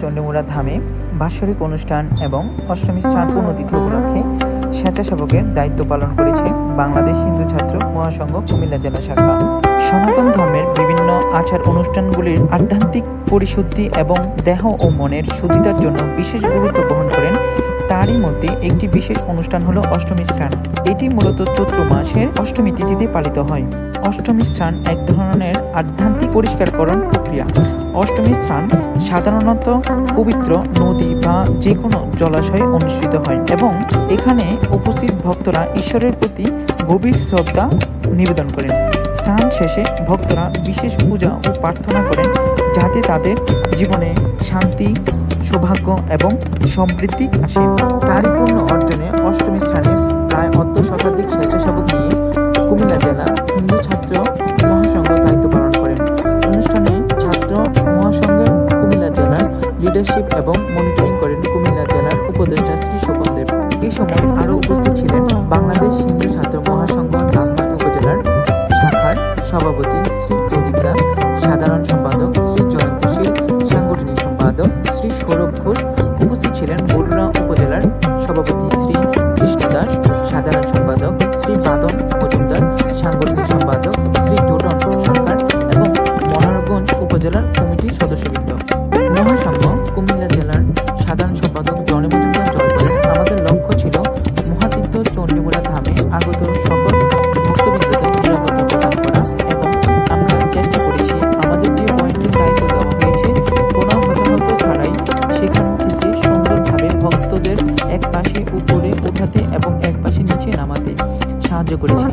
চণ্ডীমুড়া ধামে বাৎসরিক অনুষ্ঠান এবং অষ্টমী স্নান পূর্ণতিথি উপলক্ষে স্বেচ্ছাসেবকের দায়িত্ব পালন করেছে বাংলাদেশ হিন্দু ছাত্র মহাসংঘ কুমিল্লা জেলা শাখা। সনাতন ধর্মের বিভিন্ন আচার অনুষ্ঠানগুলির আধ্যাত্মিক পরিশুদ্ধি এবং দেহ ও মনের শুদ্ধিতার জন্য বিশেষ গুরুত্ব বহন করেন তারই মধ্যে একটি বিশেষ অনুষ্ঠান হলো অষ্টমী স্নান এটি মূলত চৈত্র মাসের অষ্টমী তিথিতে পালিত হয়। অষ্টমী স্নান এক ধরনের আধ্যাত্মিক পরিষ্কারকরণ প্রক্রিয়া। অষ্টমী স্নান সাধারণত পবিত্র নদী বা যে কোনো জলাশয়ে অনুষ্ঠিত হয় এবং এখানে উপস্থিত ভক্তরা ঈশ্বরের প্রতি গভীর শ্রদ্ধা নিবেদন করেন। স্নান শেষে ভক্তরা বিশেষ পূজা ও প্রার্থনা করেন যাতে তাদের জীবনে শান্তি, সৌভাগ্য এবং সমৃদ্ধি আসে। তার পূর্ণ অর্জনে অষ্টমী স্থানে প্রায় অর্ধ শতাধিক স্বেচ্ছাসেবক নিয়ে কুমিল্লা জেলা হিন্দু ছাত্র মহাসংঘ দায়িত্ব পালন করেন। অনুষ্ঠানে ছাত্র মহাসংঘের কুমিল্লা জেলার লিডারশিপ এবং মনিটরিং করেন কুমিল্লা জেলার উপদেষ্টা শ্রী শোভন দেব এই সময় আরও উপস্থিত ছিলেন কুমিল্লা জেলার সাধারণ সম্পাদক জনে জয় আমাদের লক্ষ্য ছিল মহাতীর্থ চণ্ডীমুড়া ধামে আগত সকল এবং উপরে এবং নিচে নামাতে সাহায্য করেছি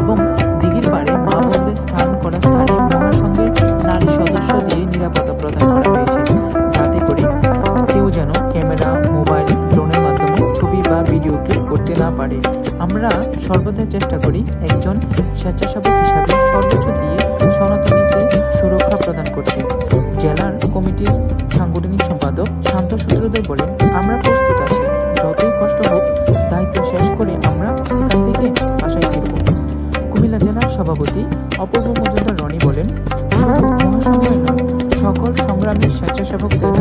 এবং দিঘির পাড়ে মা স্নান করা স্থানে মহাসংঘের নারী সদস্য দিয়ে নিরাপত্তা প্রদান করা হয়েছে। না পারে। আমরা সর্বদা চেষ্টা করি একজন স্বেচ্ছাসেবক হিসাবে সর্বোচ্চ দিয়ে সনাতনীতে সুরক্ষা প্রদান করতে। জেলার কমিটির সাংগঠনিক সম্পাদক শান্ত সূত্রধর বলেন, আমরা প্রস্তুত আছি। যতই কষ্ট হোক, দায়িত্ব শেষ করে আমরা এখান থেকে বাসায় ফিরব। কুমিল্লা জেলার সভাপতি অপূর্ব মজুমদার রনি বলেন সকল সংগ্রামী স্বেচ্ছাসেবকদের